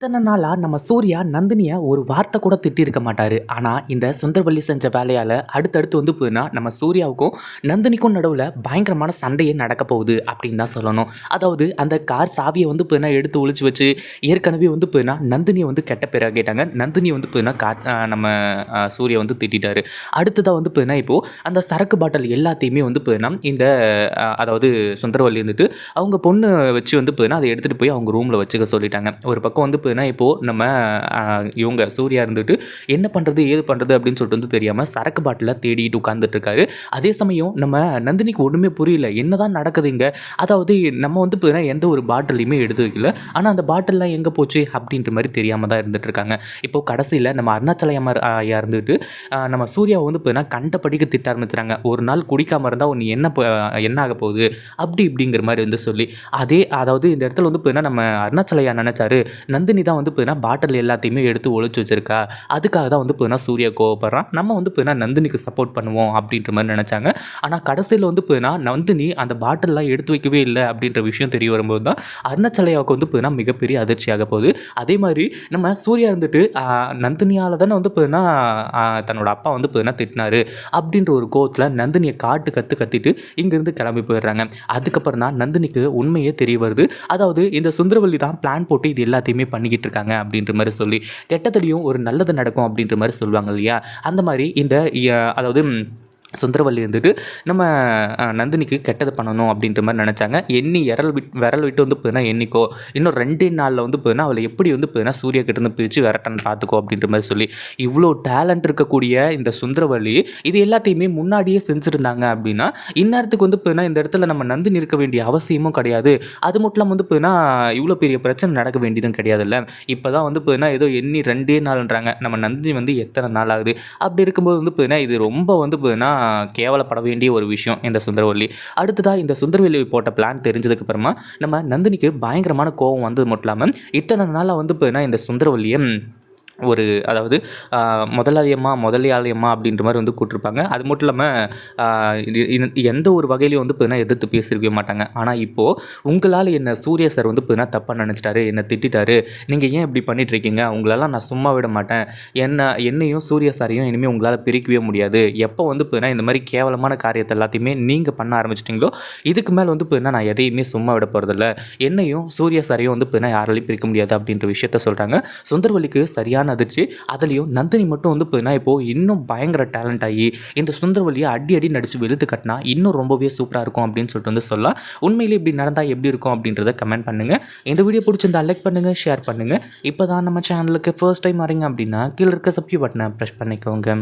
இத்தனை நாளாக நம்ம சூர்யா நந்தினியை ஒரு வார்த்தை கூட திட்டியிருக்க மாட்டார் ஆனால் இந்த சுந்தரவல்லி செஞ்ச வேலையால் அடுத்தடுத்து வந்து போதுன்னா, நம்ம சூர்யாவுக்கும் நந்தினிக்கும் நடுவில் பயங்கரமான சண்டையே நடக்க போகுது அப்படின்னு தான் சொல்லணும். அதாவது அந்த கார் சாவியை வந்து போதுன்னா எடுத்து ஒழிச்சு வச்சு, ஏற்கனவே வந்து போதுன்னா நந்தினியை வந்து கெட்ட பேராக கேட்டாங்க. நந்தினி வந்து போதுன்னா கா நம்ம சூர்யா வந்து திட்டாரு அடுத்ததாக வந்து போதுன்னா இப்போது அந்த சரக்கு பாட்டில் எல்லாத்தையுமே வந்து போதுன்னா இந்த அதாவது சுந்தரவல்லி வந்துட்டு அவங்க பொண்ணு வச்சு வந்து போதுன்னா அதை எடுத்துகிட்டு போய் அவங்க ரூமில் வச்சுக்க சொல்லிட்டாங்க. ஒரு பக்கம் வந்து போதுன்னா இப்போது நம்ம இவங்க சூர்யா இருந்துட்டு என்ன பண்ணுறது ஏது பண்ணுறது அப்படின்னு சொல்லிட்டு வந்து தெரியாமல் சரக்கு பாட்டில தேடிட்டு உட்காந்துட்ருக்காரு அதே சமயம் நம்ம நந்தினிக்கு ஒன்றுமே புரியல. என்னதான் நடக்குது இங்கே அதாவது நம்ம வந்து இப்போ எந்த ஒரு பாட்டிலையுமே எடுத்து வைக்கல. ஆனால் அந்த பாட்டில்லாம் எங்கே போச்சு? அப்படின்ற மாதிரி தெரியாமல் தான் இருந்துட்டு இருக்காங்க இப்போ கடைசியில் நம்ம அருணாச்சலையம்மா இருந்துட்டு நம்ம சூர்யாவை வந்து இப்போ கண்டபடிக்கு திட்ட ஆரம்பிச்சுறாங்க. ஒரு நாள் குடிக்காமல் இருந்தால் ஒன்று என்ன என்ன ஆக போகுது? அப்படி இப்படிங்கிற மாதிரி வந்து சொல்லி அதே அதாவது இந்த இடத்துல வந்து இப்போ நம்ம அருணாச்சலையா நினச்சாரு நந்தினி நந்தினி தான் வந்து பார்த்தீங்கன்னா பாட்டில் எல்லாத்தையுமே எடுத்து ஒழிச்சு வச்சிருக்கா. அதுக்காக தான் வந்து பார்த்தீங்கன்னா சூர்யா கோவப்படுறான். நம்ம வந்து பார்த்தீங்கன்னா நந்தினிக்கு சப்போர்ட் பண்ணுவோம் அப்படின்ற மாதிரி நினச்சாங்க. ஆனால் கடைசியில் வந்து பார்த்தீங்கன்னா நந்தினி அந்த பாட்டிலெலாம் எடுத்து வைக்கவே இல்லை அப்படின்ற விஷயம் தெரிய வரும்போது தான் அருணாச்சலையாவுக்கு வந்து பார்த்தீங்கன்னா மிகப்பெரிய அதிர்ச்சியாக போகுது. அதே மாதிரி நம்ம சூர்யா வந்துட்டு நந்தினியால் தானே வந்து பார்த்தீங்கன்னா தன்னோட அப்பா வந்து பார்த்தீங்கன்னா திட்டினாரு. அப்படின்ற ஒரு கோவத்தில் நந்தினியை காட்டு கற்று கத்திட்டு இங்கேருந்து கிளம்பி போயிடுறாங்க. அதுக்கப்புறம் தான் நந்தினிக்கு உண்மையே தெரிய வருது. அதாவது இந்த சுந்தரவல்லி தான் பிளான் போட்டு இது எல்லாத்தையுமே பண்ணி பண்ணிக்கிட்டு இருக்காங்க அப்படின்ற மாதிரி சொல்லி கெட்டதுலேயும் ஒரு நல்லது நடக்கும் அப்படின்ற மாதிரி சொல்லுவாங்க இல்லையா? அந்த மாதிரி இந்த அதாவது சுந்தரவல்லி வந்துட்டு நம்ம நந்தினிக்கு கெட்டது பண்ணணும் அப்படின்ற மாதிரி நினச்சாங்க. எண்ணி இரல் விட் விரல் விட்டு வந்து போதுனா எண்ணிக்கோ இன்னும் ரெண்டே நாளில் வந்து போதுனா அவளை எப்படி வந்து போதுனா சூர்யா கிட்டேருந்து பிரித்து விரட்டன்னு பார்த்துக்கோ அப்படின்ற மாதிரி சொல்லி இவ்வளோ டேலண்ட் இருக்கக்கூடிய இந்த சுந்தரவல்லி இது எல்லாத்தையுமே முன்னாடியே செஞ்சுருந்தாங்க அப்படின்னா இந்நேரத்துக்கு வந்து போதுனா இந்த இடத்துல நம்ம நந்தினி இருக்க வேண்டிய அவசியமும் கிடையாது. அது மட்டும் இல்லாமல் வந்து போதுனா இவ்வளோ பெரிய பிரச்சனை நடக்க வேண்டியதும் கிடையாதுல்ல. இப்போ தான் வந்து போதுனா ஏதோ எண்ணி ரெண்டே நாள்ன்றாங்க. நம்ம நந்தினி வந்து எத்தனை நாள் ஆகுது? அப்படி இருக்கும்போது வந்து போதுனா இது ரொம்ப வந்து போதுனா கேவலப்பட வேண்டிய ஒரு விஷயம் இந்த சுந்தரவல்லி. அடுத்ததாக இந்த சுந்தரவல்லி போட்ட பிளான் தெரிஞ்சதுக்கப்புறமா நம்ம நந்தினிக்கு பயங்கரமான கோவம் வந்தது மட்டும் இல்லாமல் இத்தனை நாளாக வந்து இப்போ இந்த சுந்தரவல்லியை ஒரு அதாவது முதலாளியம்மா முதலியாளியம்மா அப்படின்ற மாதிரி வந்து கூப்பிட்ருப்பாங்க அது மட்டும் இல்லாமல் எந்த ஒரு வகையிலையும் வந்து பார்த்தீங்கன்னா எதிர்த்து பேசியிருக்கவே மாட்டாங்க. ஆனால் இப்போது உங்களால் என்ன சூர்யா சார் வந்து பார்த்தீங்கன்னா தப்பாக நினச்சிட்டாரு என்னை திட்டாரு நீங்கள் ஏன் இப்படி பண்ணிகிட்ருக்கீங்க உங்களெல்லாம் நான் சும்மா விட மாட்டேன். என்ன என்னையும் சூரிய சாரையும் இனிமேல் உங்களால் பிரிக்கவே முடியாது. எப்போ வந்து பார்த்தீங்கன்னா இந்த மாதிரி கேவலமான காரியத்தை எல்லாத்தையுமே நீங்கள் பண்ண ஆரம்பிச்சிட்டிங்களோ இதுக்கு மேலே வந்து பார்த்தீங்கன்னா நான் எதையுமே சும்மா விட போகிறதில்ல என்னையும் சூர்யா சாரையும் வந்து பார்த்தீங்கன்னா யாராலையும் பிரிக்க முடியாது அப்படின்ற விஷயத்த சொல்கிறாங்க சுந்தர்வலிக்கு சரியான சரியான அதிர்ச்சி. அதுலேயும் நந்தினி மட்டும் வந்து போயினா இப்போது இன்னும் பயங்கர டேலண்ட் ஆகி இந்த சுந்தரவல்லியை அடி அடி நடித்து வெளுத்து கட்டினா இன்னும் ரொம்பவே சூப்பராக இருக்கும் அப்படின்னு சொல்லிட்டு வந்து சொல்லலாம். உண்மையிலே இப்படி நடந்தால் எப்படி இருக்கும் அப்படின்றத கமெண்ட் பண்ணுங்கள் இந்த வீடியோ பிடிச்சிருந்தா லைக் பண்ணுங்கள் ஷேர் பண்ணுங்கள் இப்போ தான் நம்ம சேனலுக்கு ஃபர்ஸ்ட் டைம் வரீங்க அப்படின்னா கீழே இருக்க சப்ஸ்கிரைப் பட்டனை ப்ரெஸ் பண்ணிக்கோங்க.